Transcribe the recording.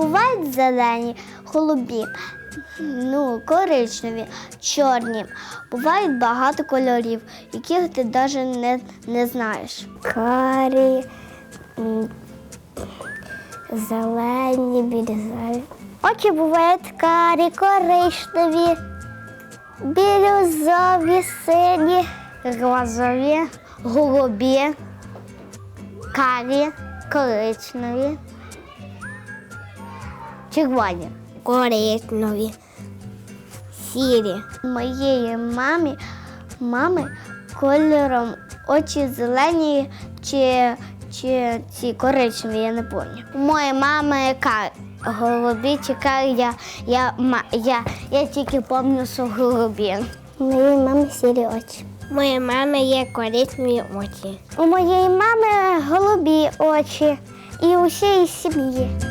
Бувають зелені, голубі, ну, коричневі, чорні. Бувають багато кольорів, яких ти навіть не, не знаєш. Карі, зелені, бірюзові. Очі бувають карі, коричневі, бірюзові, сині, розові, голубі, карі, коричневі, червоні. Коричневі, сірі. Моєї мамі, мами кольором очі зелені чи, чи ці коричневі, я не пам'ятаю. У моєї мами кар, голубі чи карі, я, я, я, я тільки пам'ятаю, що голубі. У моєї мами сірі очі. У моєї мами є коричневі очі. У моєї мами голубі очі і у всієї сім'ї.